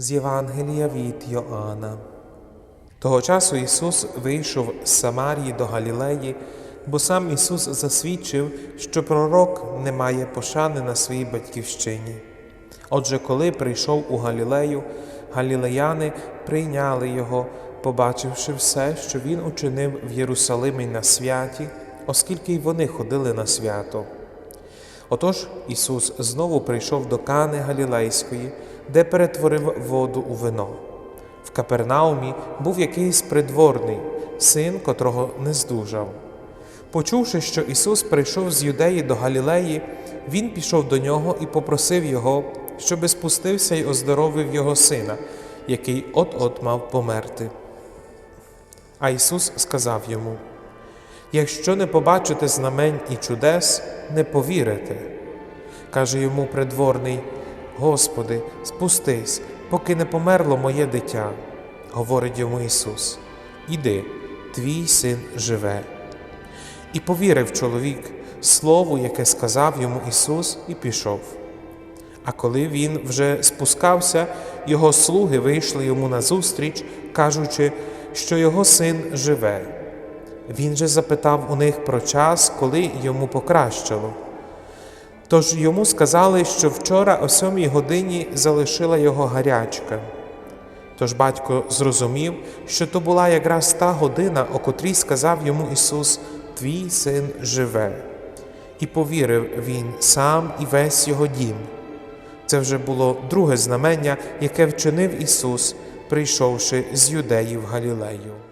З Євангелія від Йоанна. Того часу Ісус вийшов з Самарії до Галілеї, бо сам Ісус засвідчив, що пророк не має пошани на своїй батьківщині. Отже, коли прийшов у Галілею, галілеяни прийняли Його, побачивши все, що Він учинив в Єрусалимі на святі, оскільки й вони ходили на свято. Отож Ісус знову прийшов до Кани Галілейської, де перетворив воду у вино. В Капернаумі був якийсь придворний, син, котрого не здужав. Почувши, що Ісус прийшов з Юдеї до Галілеї, Він пішов до нього і попросив Його, щоби спустився й оздоровив його сина, який от-от мав померти. А Ісус сказав йому: Якщо не побачите знамень і чудес, не повірите. Каже йому придворний: Господи, спустись, поки не померло моє дитя. Говорить йому Ісус: Іди, твій син живе. І повірив чоловік слову, яке сказав йому Ісус, і пішов. А коли він вже спускався, його слуги вийшли йому назустріч, кажучи, що його син живе. Він же запитав у них про час, коли йому покращило. Тож йому сказали, що вчора о сьомій годині залишила його гарячка. Тож батько зрозумів, що то була якраз та година, о котрій сказав йому Ісус: Твій син живе. І повірив він сам і весь його дім. Це вже було друге знамення, яке вчинив Ісус, прийшовши з юдеї в Галілею.